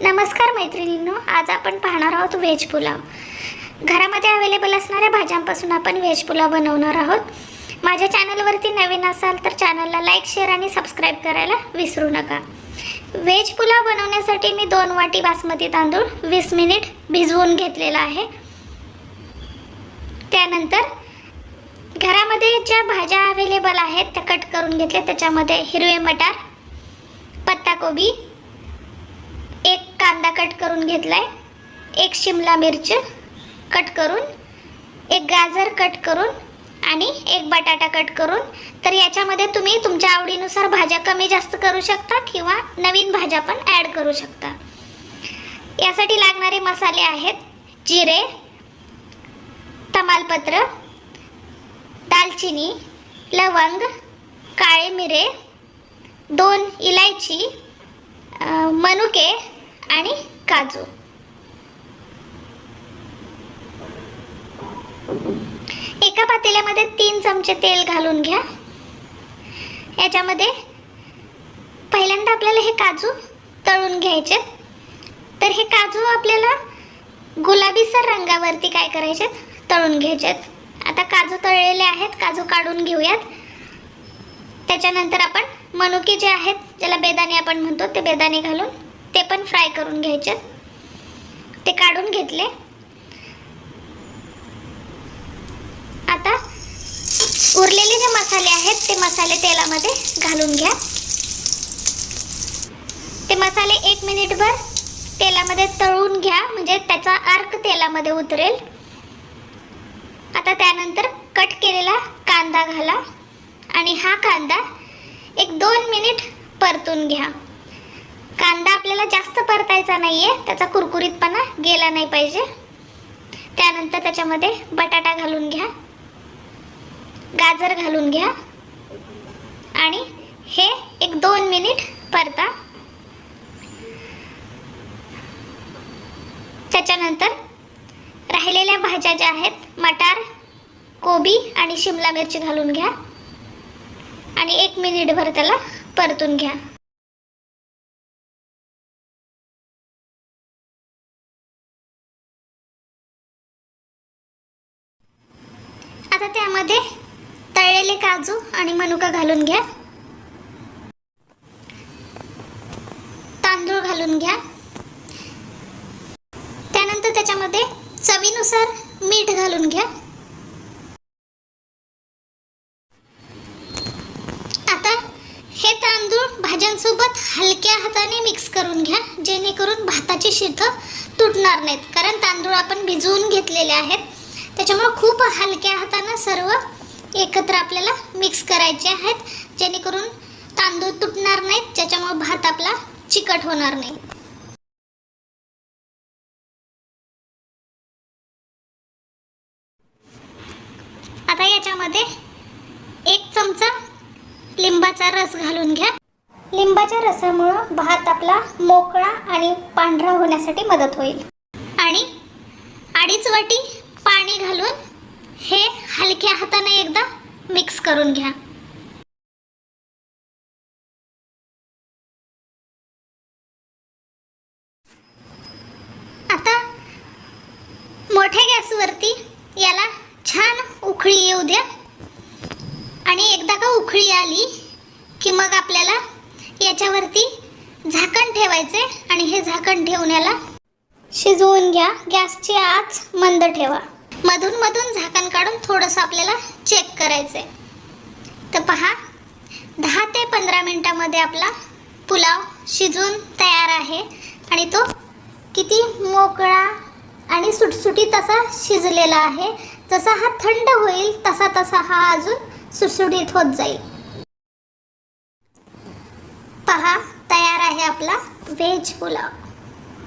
नमस्कार मैत्रिणींनो आज आपण पाहणार आहोत व्हेज पुलाव. घरामध्ये अवेलेबल असणाऱ्या भाज्यांपासून आपण व्हेज पुलाव बनवणार आहोत. माझ्या चॅनलवरती नवीन असाल तर चॅनलला लाईक शेअर आणि सबस्क्राईब करायला विसरू नका. व्हेज पुलाव बनवण्यासाठी मी दोन वाटी बासमती तांदूळ वीस मिनिट भिजवून घेतलेला आहे. त्यानंतर घरामध्ये ज्या भाज्या अवेलेबल आहेत त्या कट करून घेतल्या. त्याच्यामध्ये हिरवे मटार पत्ताकोबी एक कांदा कट करून घेतलाय. एक शिमला मिरच कट करून एक गाजर कट करून आणि एक बटाटा कट करून. तर याच्यामध्ये तुम्ही तुमच्या आवडीनुसार भाज्या कमी जास्त करू शकता किंवा नवीन भाज्या पण ॲड करू शकता. यासाठी लागणारे मसाले आहेत जिरे तमालपत्र दालचिनी लवंग काळे मिरे दोन इलायची मनुके आणि काजू. एका पातेल्यामध्ये तीन चमचे तेल घालून घ्या. याच्यामध्ये पहिल्यांदा आपल्याला हे काजू तळून घ्यायचे. तर हे काजू आपल्याला गुलाबीसर रंगावरती काय करायचे तळून घ्यायचे आता काजू तळलेले आहेत काजू काढून घेऊयात. त्याच्यानंतर आपण मनुके जे आहेत ज्याला बेदाणे आपण म्हणतो ते बेदाणे घालून ते पण फ्राय करून घ्यायचे. ते काढून घेतले. आता उरलेले जे मसाले आहेत ते मसाले तेलामध्ये घालून घ्या. ते मसाले एक मिनिटभर तेलामध्ये तळून घ्या म्हणजे त्याचा अर्क तेलामध्ये उतरेल. आता त्यानंतर कट केलेला कांदा घाला. आणि हा कांदा एक दोन मिनिट परतून घ्या. कांदा आपल्याला जास्त परतायचा नाही आहे त्याचा कुरकुरीतपणा गेला नाही पाहिजे. त्यानंतर त्याच्यामध्ये बटाटा घालून घ्या गाजर घालून घ्या आणि हे एक दोन मिनिट परता. त्याच्यानंतर राहिलेल्या भाज्या ज्या आहेत मटार कोबी आणि शिमला मिरची घालून घ्या. आणि एक मिनिटभर त्याला परतून घ्या. आता त्यामध्ये तळलेले काजू आणि मनुका घालून घ्या. तांदूळ घालून घ्या. त्यानंतर त्याच्यामध्ये चवीनुसार मीठ घालून घ्या आता हे तांदूळ भाज्यांसोबत हलक्या हाताने मिक्स करून घ्या जेणेकरून भाताची शिथं तुटणार नाहीत. कारण तांदूळ आपण भिजवून घेतलेले आहेत. त्याच्यामुळे खूप हलक्या हातानं सर्व एकत्र आपल्याला मिक्स करायचे आहेत. जेणेकरून तांदूळ तुटणार नाहीत ज्याच्यामुळे भात आपला चिकट होणार नाही. आता याच्यामध्ये एक चमचा लिंबाचा रस घालून घ्या. लिंबाच्या रसामुळं भात आपला मोकळा आणि पांढरा होण्यासाठी मदत होईल. आणि अडीच वाटी पाणी घालून हे हलक्या हाताने एकदा मिक्स करून घ्या. आता मोठ्या गॅसवरती याला छान उखळी येऊ द्या. आणि एकदा का उखळी आली की मग आपल्याला याच्यावरती झाकण ठेवायचे आणि हे झाकण ठेवून याला शिजवून घ्या. गॅसची आच मंद ठेवा. मधून मधून झाकण काढून थोडंसं आपल्याला चेक करायचं तर पहा दहा ते पंधरा मिनटामध्ये आपला पुलाव शिजून तयार आहे आणि तो किती मोकळा आणि सुटसुटीत असा शिजलेला आहे. जसा हा थंड होईल तसा तसा हा अजून सुटसुटीत होत जाईल. पहा तयार आहे आपला व्हेज पुलाव.